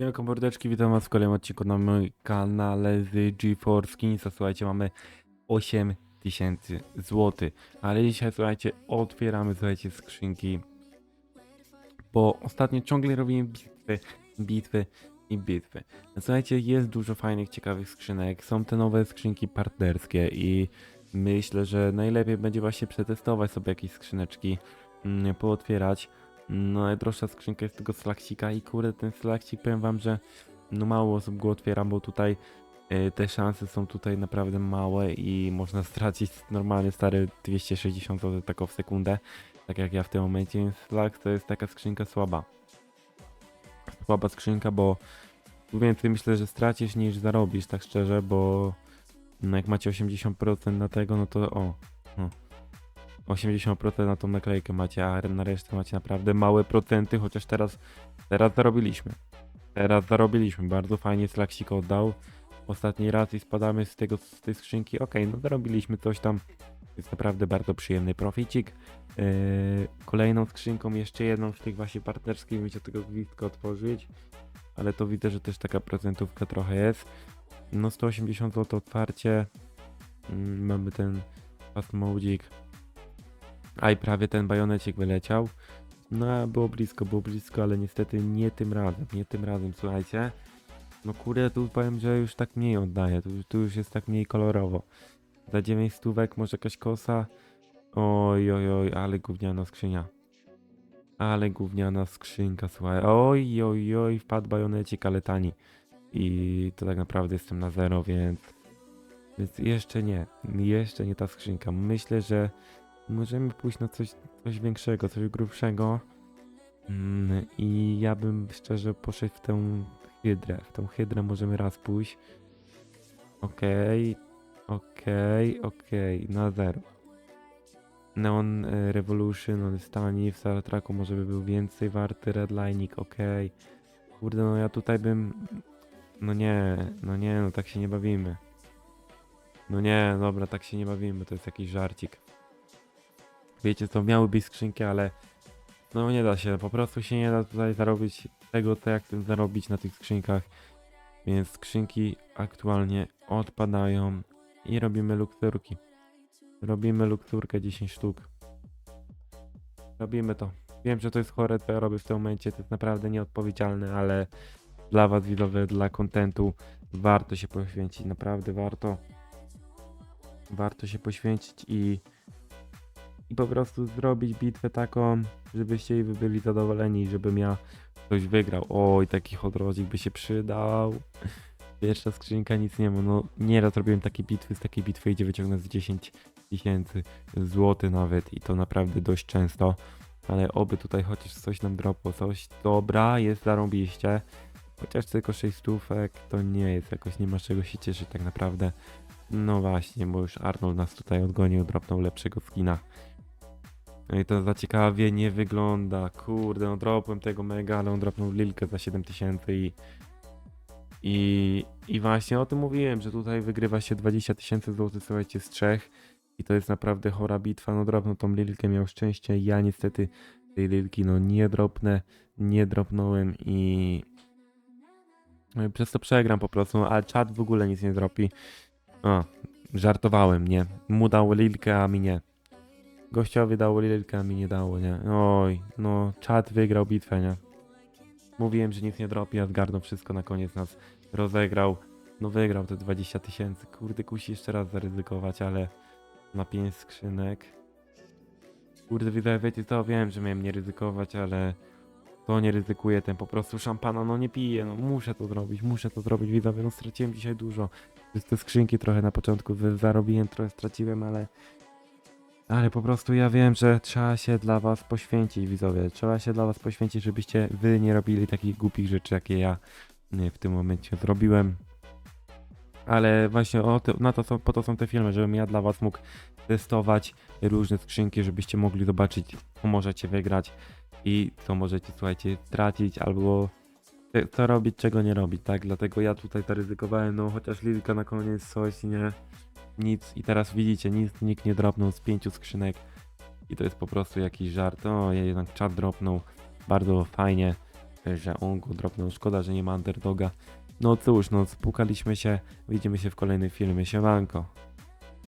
Wielką mordeczki, witam was w kolejnym odcinku na moim kanale z GeForce Skinsa. Słuchajcie, mamy 8000 zł, ale dzisiaj, słuchajcie, otwieramy, słuchajcie, skrzynki, bo ostatnio ciągle robimy bitwy, bitwy i bitwy. Słuchajcie, jest dużo fajnych, ciekawych skrzynek, są te nowe skrzynki partnerskie i myślę, że najlepiej będzie właśnie przetestować sobie jakieś skrzyneczki, mm, pootwierać. No, najdroższa skrzynka jest tego slaksika i kurde, ten slaksik, powiem wam, że no mało osób go otwiera, bo tutaj y, te szanse są tutaj naprawdę małe i można stracić normalnie stare 260 zł taką w sekundę, tak jak ja w tym momencie, więc slaks to jest taka skrzynka słaba. Słaba skrzynka, bo więcej myślę, że stracisz niż zarobisz, tak szczerze, bo no jak macie 80% na tego, no to o, o 80% na tą naklejkę macie, a na resztę macie naprawdę małe procenty, chociaż teraz, teraz zarobiliśmy. Teraz zarobiliśmy, bardzo fajnie Slaksik oddał. Ostatni raz i spadamy z tego, z tej skrzynki, okej, no zarobiliśmy coś tam. Jest naprawdę bardzo przyjemny proficik. Yy, kolejną skrzynką, jeszcze jedną z tych właśnie partnerskich, będzie tego gwizdka otworzyć. Ale to widzę, że też taka procentówka trochę jest. No 180 zł otwarcie. Mm, mamy ten fast modzik. A i prawie ten bajonecik wyleciał. No, było blisko, było blisko, ale niestety nie tym razem, nie tym razem, słuchajcie. No kurde, tu powiem, że już tak mniej oddaję, tu, tu już jest tak mniej kolorowo. Za 9 stówek może jakaś kosa. Oj, oj, oj, ale gówniana skrzynia. Ale gówniana skrzynka, słuchaj. Oj, oj, oj, wpadł bajonecik, ale tani. I to tak naprawdę jestem na zero, więc... Więc jeszcze nie, jeszcze nie ta skrzynka. Myślę, że możemy pójść na coś, coś większego, coś grubszego. Mm, I ja bym szczerze poszedł w tę hydrę. W tą hydrę możemy raz pójść. Okej, okej, okej, na zero. Neon e, Revolution, on jest tani, w Star Treku może by był więcej warty, Redlining, okej. Kurde, no ja tutaj bym... No nie, no nie, no tak się nie bawimy. No nie, dobra, tak się nie bawimy, to jest jakiś żarcik. Wiecie co, miały być skrzynki, ale no nie da się, po prostu się nie da tutaj zarobić tego, co jak chcę zarobić na tych skrzynkach. Więc skrzynki aktualnie odpadają i robimy lukturki. Robimy lukturkę 10 sztuk. Robimy to. Wiem, że to jest chore, co ja robię w tym momencie, to jest naprawdę nieodpowiedzialne, ale dla was widzowie, dla kontentu warto się poświęcić, naprawdę warto. Warto się poświęcić i i po prostu zrobić bitwę taką, żebyście wy byli zadowoleni, żebym ja ktoś wygrał. Oj, taki hodrodzik by się przydał. Pierwsza skrzynka, nic nie ma. No, nieraz robiłem takie bitwy, z takiej bitwy idzie wyciągnąć z 10 tysięcy złotych nawet i to naprawdę dość często. Ale oby tutaj chociaż coś nam dropło, coś. Dobra, jest zarąbiście. Chociaż tylko 6 stówek, to nie jest jakoś, nie ma czego się cieszyć tak naprawdę. No właśnie, bo już Arnold nas tutaj odgonił, dropnął lepszego skina. No i to za ciekawie nie wygląda. Kurde, no dropłem tego mega, ale on dropnął Lilkę za 7000 i, i, i właśnie o tym mówiłem, że tutaj wygrywa się 20 tysięcy złotych, słuchajcie, z trzech i to jest naprawdę chora bitwa. No dropnął tą Lilkę, miał szczęście. Ja niestety tej Lilki no nie dropnę, nie dropnąłem i no przez to przegram po prostu, ale czat w ogóle nic nie dropi. O, żartowałem, nie? Mu dał Lilkę, a mi nie. Gościowi dało Lilkę, a mi nie dało, nie? Oj, no, czat wygrał bitwę, nie? Mówiłem, że nic nie dropi, a wszystko, na koniec nas rozegrał. No wygrał te 20 tysięcy. Kurde, kusi jeszcze raz zaryzykować, ale na 5 skrzynek. Kurde, widzę, wiecie co, wiem, że miałem nie ryzykować, ale to nie ryzykuję, ten po prostu szampana, no nie piję, no muszę to zrobić, muszę to zrobić, widzowie, no straciłem dzisiaj dużo. Przez te skrzynki trochę na początku zarobiłem, trochę straciłem, ale ale po prostu ja wiem, że trzeba się dla was poświęcić, widzowie. Trzeba się dla was poświęcić, żebyście wy nie robili takich głupich rzeczy, jakie ja nie, w tym momencie zrobiłem. Ale właśnie to, na to są, po to są te filmy, żebym ja dla was mógł testować różne skrzynki, żebyście mogli zobaczyć, co możecie wygrać i co możecie, słuchajcie, stracić albo co robić, czego nie robić, tak? Dlatego ja tutaj zaryzykowałem, no chociaż Lilka na koniec coś, nie? Nic i teraz widzicie, nic nikt nie dropnął z pięciu skrzynek i to jest po prostu jakiś żart. O, jednak czat dropnął, bardzo fajnie, że on go dropnął, szkoda, że nie ma underdoga. No cóż, no spukaliśmy się, widzimy się w kolejnym filmie, siemanko.